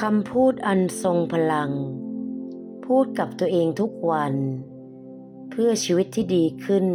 คำพูดอันทรงพลัง พูดกับตัวเองทุกวัน เพื่อชีวิตที่ดีขึ้น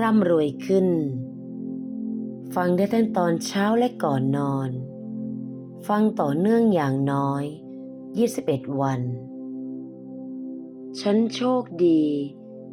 ร่ำรวยขึ้น ฟังได้ตั้งตอนเช้าและก่อนนอน ฟังต่อเนื่องอย่างน้อย 21 วัน ฉันโชคดี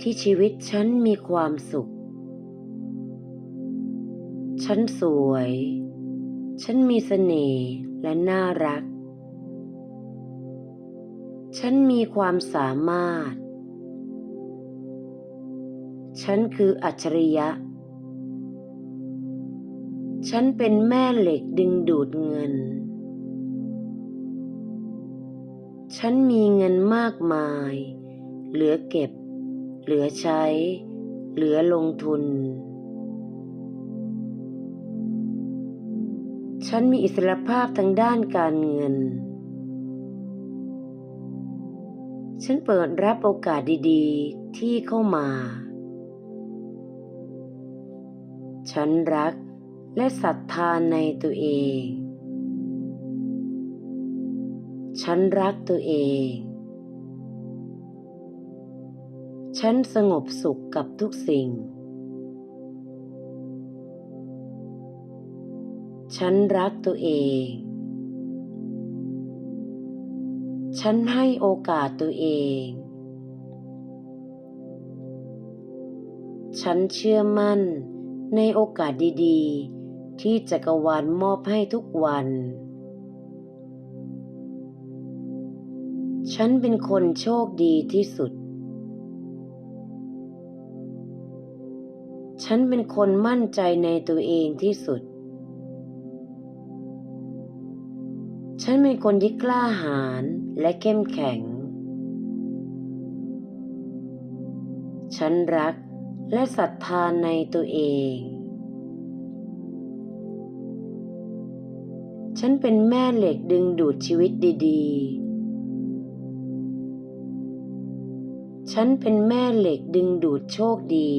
ที่ชีวิตฉันมีความสุข ฉันสวย ฉันมีเสน่ห์และน่ารัก ฉันมีความสามารถ ฉันคืออัจฉริยะ ฉันเป็นแม่เหล็กดึงดูดเงิน ฉันมีเงินมากมาย เหลือเก็บ เหลือใช้ เหลือลงทุน ฉันมีอิสรภาพทางด้านการเงิน ฉันเปิดรับโอกาสดีๆ ที่เข้ามา ฉันรักและศรัทธาในตัวเอง ฉันรักตัวเอง ฉันสงบสุขกับทุกสิ่ง ฉันรักตัวเอง ฉันให้โอกาสตัวเอง ฉันเชื่อมั่นในโอกาสดีๆ ที่จักรวาลมอบให้ทุกวัน ฉันเป็นคนโชคดีที่สุด ฉันเป็นคนมั่นใจในตัวเองที่สุด ฉันเป็นคนที่กล้าหาญ และเข้มแข็ง ฉันรักและศรัทธาในตัวเอง ฉันเป็นแม่เหล็กดึงดูดชีวิตดีๆ ฉันเป็นแม่เหล็กดึงดูดโชคดี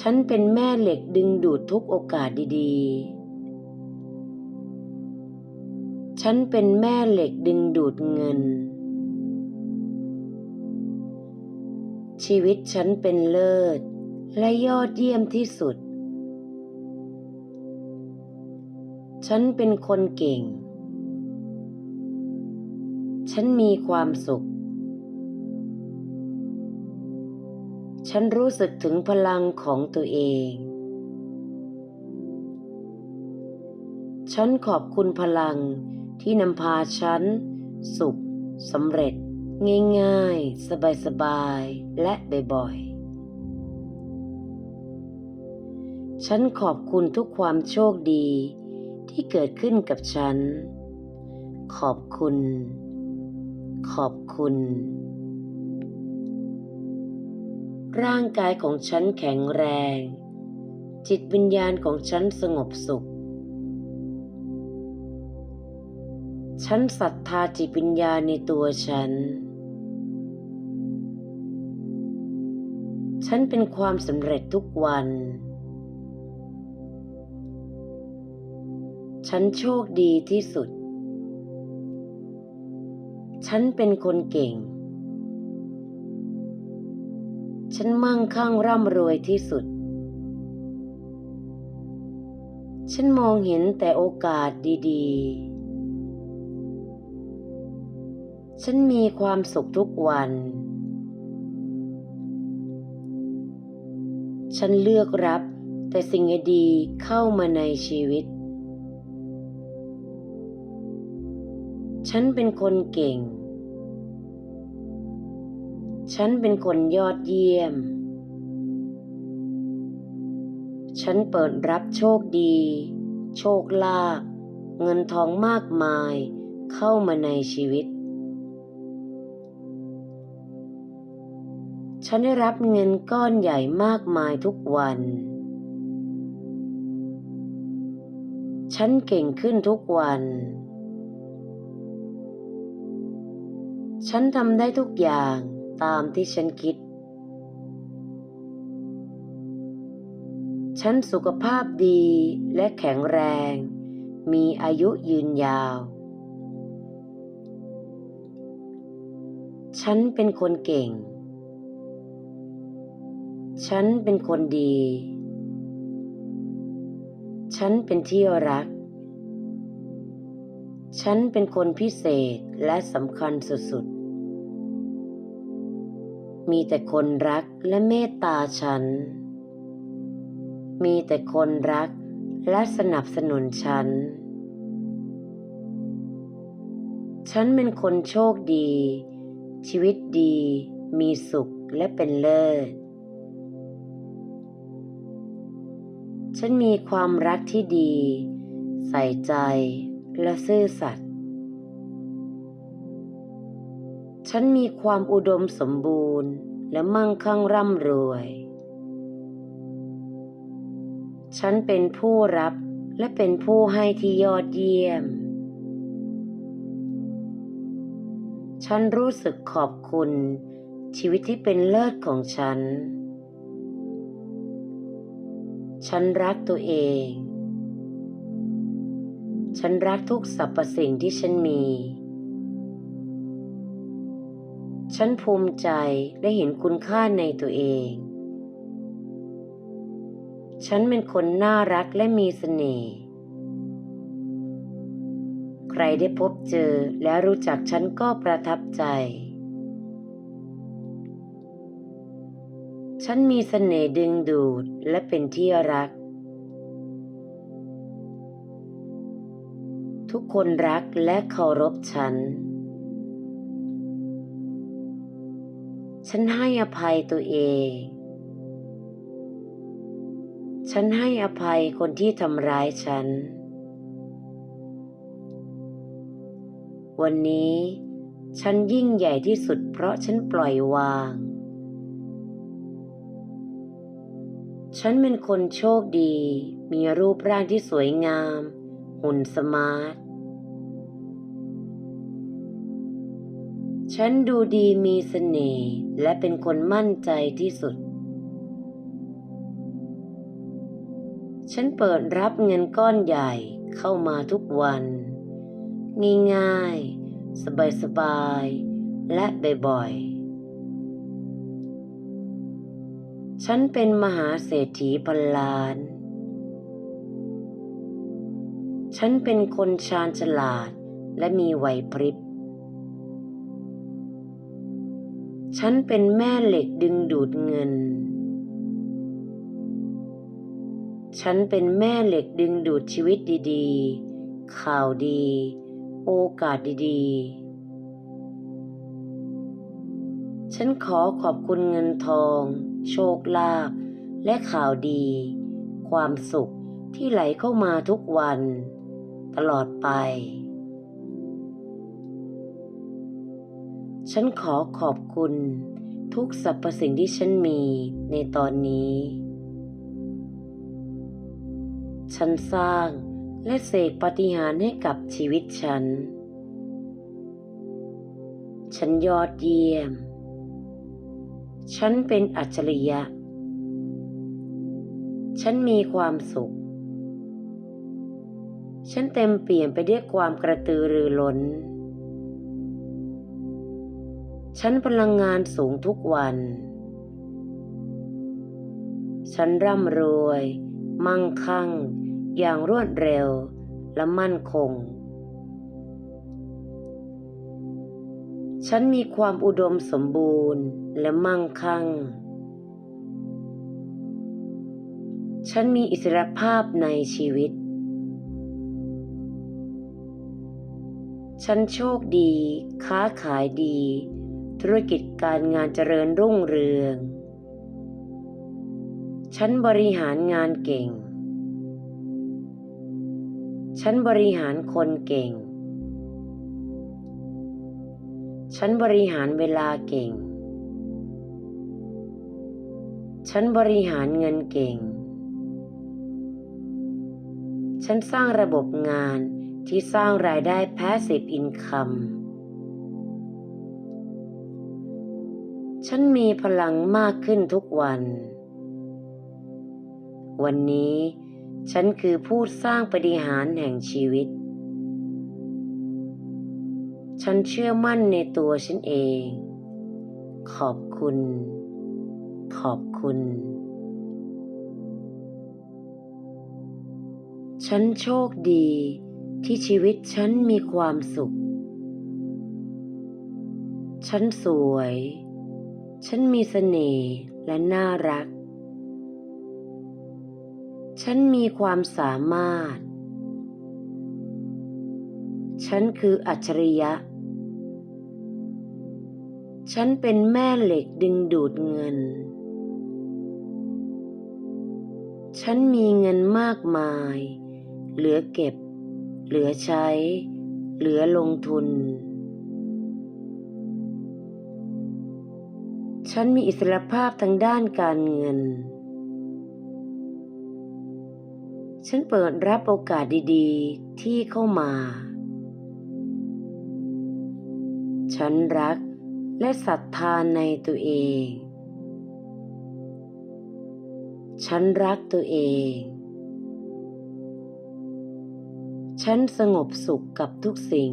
ฉันเป็นแม่เหล็กดึงดูดทุกโอกาสดีๆ ฉันเป็นแม่เหล็กดึงดูดเงิน ชีวิตฉันเป็นเลิศ และยอดเยี่ยมที่สุด ฉันเป็นคนเก่ง ฉันมีความสุข ฉันรู้สึกถึงพลังของตัวเองฉันขอบคุณพลัง ที่นำพาฉัน สุขสำเร็จ ง่ายๆ สบายๆ และบ่อยๆ ฉันขอบคุณทุกความโชคดีที่เกิดขึ้นกับฉัน ขอบคุณ ขอบคุณ ร่างกายของฉันแข็งแรง จิตวิญญาณของฉันสงบสุข ฉันศรัทธาจิตวิญญาณในตัวฉัน ฉันเป็นความสำเร็จทุกวัน ฉันโชคดีที่สุด ฉันเป็นคนเก่ง ฉันมั่งคั่งร่ำรวยที่สุด ฉันมองเห็นแต่โอกาสดี ๆ ฉันมีความสุขทุกวัน ฉันเลือกรับแต่สิ่งดีๆเข้ามาในชีวิต ฉันเป็นคนเก่ง ฉันเป็นคนยอดเยี่ยม ฉันเปิดรับโชคดี โชคลาภเงินทองมากมายเข้ามาในชีวิต ฉันได้รับเงินก้อนใหญ่มากมายทุกวัน ฉันเก่งขึ้นทุกวัน ฉันทำได้ทุกอย่างตามที่ฉันคิด ฉันสุขภาพดีและแข็งแรง มีอายุยืนยาว ฉันเป็นคนเก่ง ฉันเป็นคนดี ฉันเป็นที่รัก ฉันเป็นคนพิเศษและสำคัญสุดๆ มีแต่คนรักและเมตตาฉัน มีแต่คนรักและสนับสนุนฉัน ฉันเป็นคนโชคดี ชีวิตดี มีสุขและเป็นเลิศ ฉันมีความรักที่ดี ใส่ใจและซื่อสัตย์ ฉันมีความอุดมสมบูรณ์และมั่งคั่งร่ำรวย ฉันเป็นผู้รับและเป็นผู้ให้ที่ยอดเยี่ยม ฉันรู้สึกขอบคุณชีวิตที่เป็นเลิศของฉัน ฉันรักตัวเอง ฉันรักทุกสรรพสิ่งที่ฉันมี ฉันภูมิใจได้เห็นคุณค่าในตัวเอง ฉันเป็นคนน่ารักและมีเสน่ห์ ใครได้พบเจอและรู้จักฉันก็ประทับใจ ฉันมีเสน่ห์ดึงดูดและเป็นที่รัก ทุกคนรักและเคารพฉัน ฉันให้อภัยตัวเอง ฉันให้อภัยคนที่ทำร้ายฉัน วันนี้ฉันยิ่งใหญ่ที่สุดเพราะฉันปล่อยวาง ฉันเป็นคนโชคดี มีรูปร่างที่สวยงาม หุ่นสมาร์ท ฉันดูดีมีเสน่ห์และเป็นคนมั่นใจที่สุด ฉันเปิดรับเงินก้อนใหญ่เข้ามาทุกวัน ง่ายๆ สบายๆ และบ่อยๆ ฉันเป็นมหาเศรษฐีพันล้าน ฉันเป็นคนชาญฉลาดและมีไหวพริบ ฉันเป็นแม่เหล็กดึงดูดเงิน ฉันเป็นแม่เหล็กดึงดูดชีวิตดีๆ ข่าวดี โอกาสดีๆ ฉันขอขอบคุณเงินทอง โชคลาภและข่าวดี ความสุขที่ไหลเข้ามาทุกวัน ตลอดไป ฉันขอขอบคุณทุกสรรพสิ่งที่ฉันมีในตอนนี้ ฉันสร้างและเสกปฏิหารให้กับชีวิตฉัน ฉันยอดเยี่ยม ฉันเป็นอัจฉริยะ ฉันมีความสุข ฉันเต็มเปี่ยมไปด้วยความกระตือรือร้น ฉันพลังงานสูงทุกวัน ฉันร่ำรวย มั่งคั่ง อย่างรวดเร็วและมั่นคง ฉันมีความอุดมสมบูรณ์และมั่งคั่ง ฉันมีอิสรภาพในชีวิต ฉันโชคดี ค้าขายดี ธุรกิจการงานเจริญรุ่งเรือง ฉันบริหารงานเก่ง ฉันบริหารคนเก่ง ฉันบริหารเวลาเก่ง ฉันบริหารเงินเก่ง ฉันสร้างระบบงานที่สร้างรายได้ passive income ฉันมีพลังมากขึ้นทุกวัน วันนี้ฉันคือผู้สร้างปฏิหารแห่งชีวิต ฉันเชื่อมั่นในตัวฉันเอง ขอบคุณ ขอบคุณ ฉันโชคดีที่ชีวิตฉันมีความสุข ฉันสวย ฉันมีเสน่ห์และน่ารัก ฉันมีความสามารถ ฉันคืออัจฉริยะ ฉันเป็นแม่เหล็กดึงดูดเงิน ฉันมีเงินมากมาย เหลือเก็บ เหลือใช้ เหลือลงทุน ฉันมีอิสรภาพทางด้านการเงิน ฉันเปิดรับโอกาสดีๆที่เข้ามา ฉันรัก และศรัทธาในตัวเอง ฉันรักตัวเอง ฉันสงบสุขกับทุกสิ่ง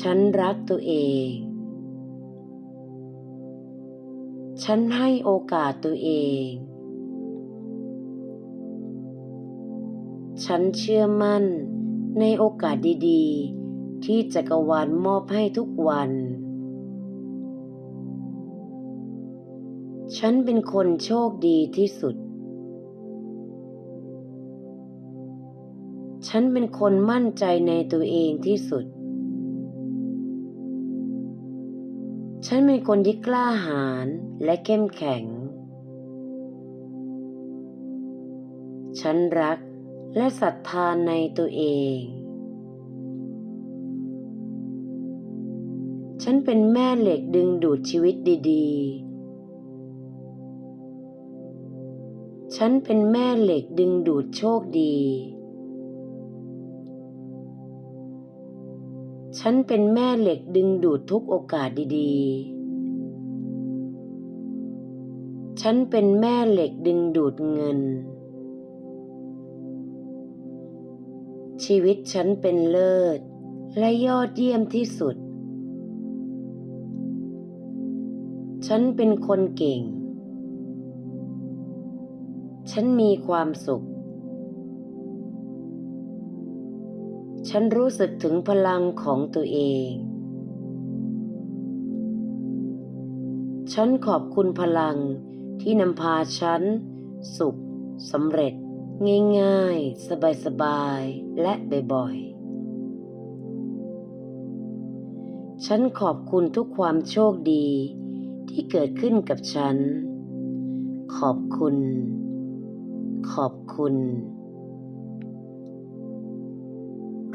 ฉันรักตัวเอง ฉันให้โอกาสตัวเอง ฉันเชื่อมั่นในโอกาสดี ๆ ที่จักรวาลมอบให้ทุกวัน ฉันเป็นคนโชคดีที่สุด ฉันเป็นคนมั่นใจในตัวเองที่สุด ฉันเป็นคนที่กล้าหาญและเข้มแข็ง ฉันรักและศรัทธาในตัวเอง ฉันเป็นแม่เหล็กดึงดูดชีวิตดีๆ ฉันเป็นแม่เหล็กดึงดูดโชคดี ฉันเป็นแม่เหล็กดึงดูดทุกโอกาสดีๆ ฉันเป็นแม่เหล็กดึงดูดเงิน ชีวิตฉันเป็นเลิศและยอดเยี่ยมที่สุด ฉันเป็นคนเก่ง ฉันมีความสุข ฉันรู้สึกถึงพลังของตัวเอง ฉันขอบคุณพลังที่นำพาฉัน สุขสำเร็จ ง่าย ๆ สบาย ๆ และบ่อย ๆฉันขอบคุณทุกความโชคดี ที่เกิดขึ้นกับฉัน ขอบคุณ ขอบคุณ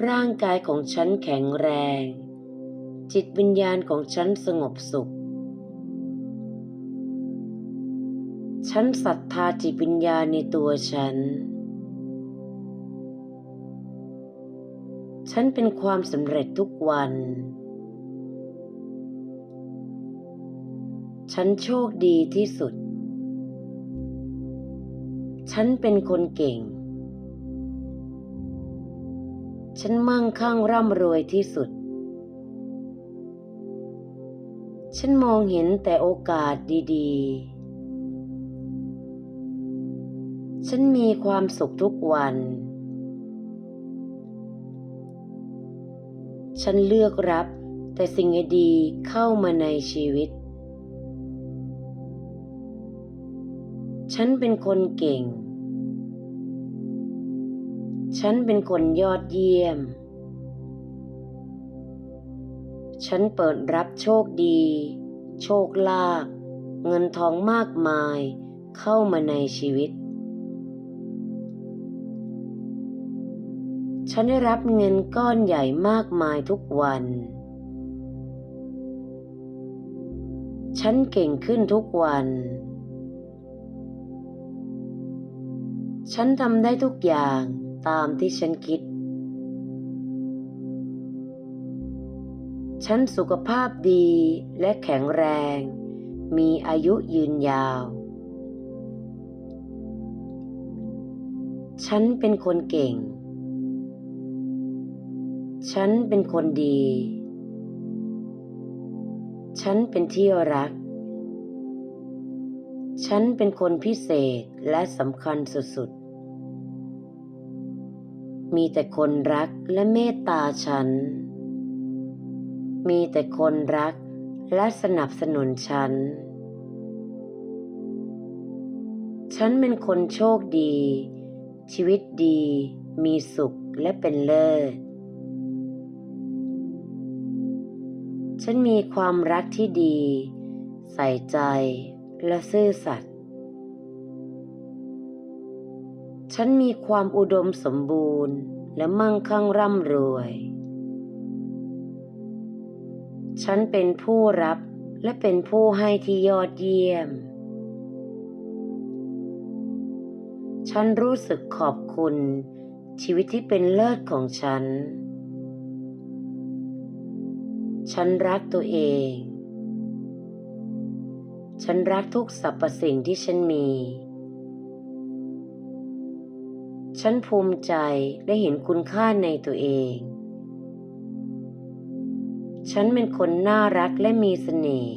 ร่างกายของฉันแข็งแรง จิตวิญญาณของฉันสงบสุข ฉันศรัทธาจิตวิญญาณในตัวฉัน ฉันเป็นความสำเร็จทุกวัน ฉันโชคดีที่สุด ฉันเป็นคนเก่ง ฉันมั่งคั่งร่ำรวยที่สุด ฉันมองเห็นแต่โอกาสดีๆ ฉันมีความสุขทุกวัน ฉันเลือกรับแต่สิ่งดีๆเข้ามาในชีวิต ฉันเป็นคนเก่ง ฉันเป็นคนยอดเยี่ยม ฉันเปิดรับโชคดี โชคลาภเงินทองมากมายเข้ามาในชีวิต ฉันได้รับเงินก้อนใหญ่มากมายทุกวัน ฉันเก่งขึ้นทุกวัน ฉันทำได้ทุกอย่างตามที่ฉันคิด ฉันสุขภาพดีและแข็งแรง มีอายุยืนยาว ฉันเป็นคนเก่ง ฉันเป็นคนดี ฉันเป็นที่รัก ฉันเป็นคนพิเศษและสำคัญสุดๆ มีแต่คนรักและเมตตาฉัน มีแต่คนรักและสนับสนุนฉัน ฉันเป็นคนโชคดี ชีวิตดี มีสุขและเป็นเลิศ ฉันมีความรักที่ดี ใส่ใจ และซื่อสัตย์ ฉันมีความอุดมสมบูรณ์และมั่งคั่งร่ำรวย ฉันเป็นผู้รับและเป็นผู้ให้ที่ยอดเยี่ยม ฉันรู้สึกขอบคุณชีวิตที่เป็นเลิศของฉัน ฉันรักตัวเอง ฉันรักทุกสรรพสิ่งที่ฉันมี ฉันภูมิใจและเห็นคุณค่าในตัวเอง ฉันเป็นคนน่ารักและมีเสน่ห์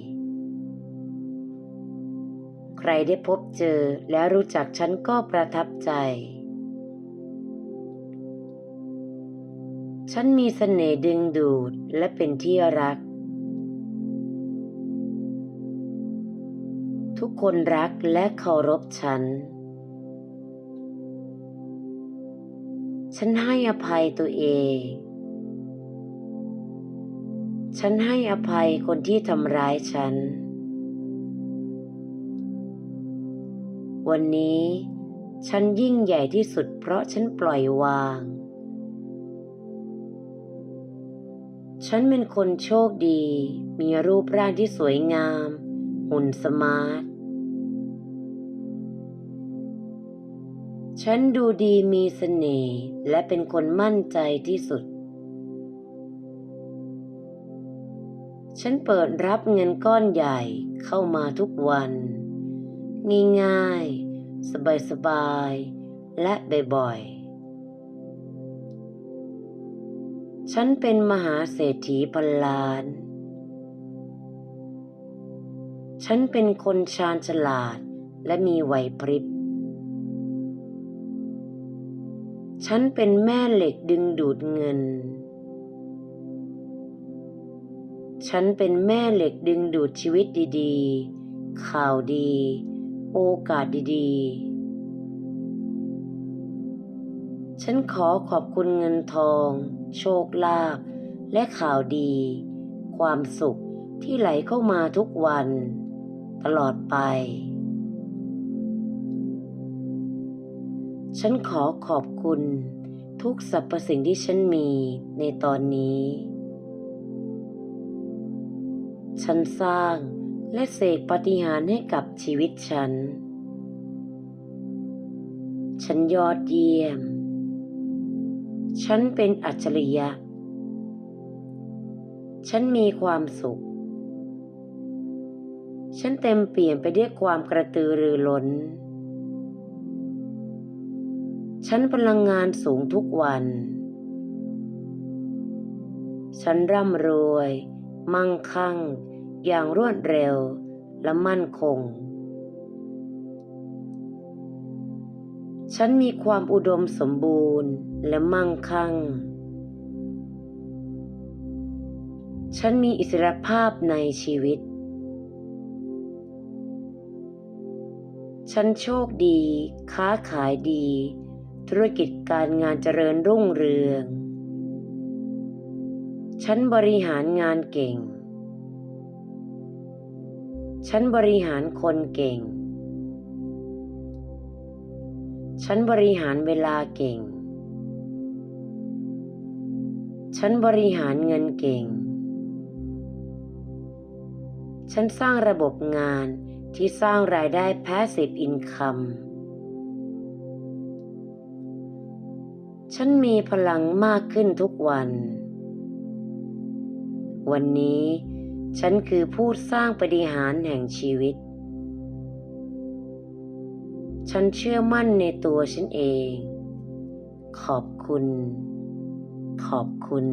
ใครได้พบเจอและรู้จักฉันก็ประทับใจ ฉันมีเสน่ห์ดึงดูดและเป็นที่รัก ทุกคนรักและเคารพฉัน ฉันให้อภัยตัวเอง ฉันให้อภัยคนที่ทำร้ายฉัน วันนี้ฉันยิ่งใหญ่ที่สุดเพราะฉันปล่อยวาง ฉันเป็นคนโชคดี มีรูปร่างที่สวยงาม หุ่นสมาร์ท ฉันดูดีมีเสน่ห์และเป็นคนมั่นใจที่สุด ฉันเปิดรับเงินก้อนใหญ่เข้ามาทุกวัน ง่ายๆ สบายๆ และบ่อยๆฉันเป็นมหาเศรษฐีพันล้าน ฉันเป็นคนชาญฉลาดและมีไหวพริบ ฉันเป็นแม่เหล็กดึงดูดเงิน ฉันเป็นแม่เหล็กดึงดูดชีวิตดีๆ ข่าวดี โอกาสดีๆ ฉันขอขอบคุณเงินทอง โชคลาภและข่าวดี ความสุขที่ไหลเข้ามาทุกวัน ตลอดไป ฉันขอขอบคุณทุกสรรพสิ่งที่ฉันมีในตอนนี้ ฉันสร้างและเสกปฏิหารให้กับชีวิตฉัน ฉันยอดเยี่ยม ฉันเป็นอัจฉริยะ ฉันมีความสุข ฉันเต็มเปี่ยมไปด้วยความกระตือรือร้น ฉันพลังงานสูงทุกวัน ฉันร่ำรวย มั่งคั่ง อย่างรวดเร็วและมั่นคง ฉันมีความอุดมสมบูรณ์และมั่งคั่ง ฉันมีอิสรภาพในชีวิต ฉันโชคดี ค้าขายดี ธุรกิจการงานเจริญรุ่งเรือง ฉันบริหารงานเก่ง ฉันบริหารคนเก่ง ฉันบริหารเวลาเก่ง ฉันบริหารเงินเก่ง ฉันสร้างระบบงาน ที่สร้างรายได้ passive income ฉันมีพลังมากขึ้นทุกวัน วันนี้ฉันคือผู้สร้างปฏิหารแห่งชีวิต ฉันเชื่อมั่นในตัวฉันเอง ขอบคุณ ขอบคุณ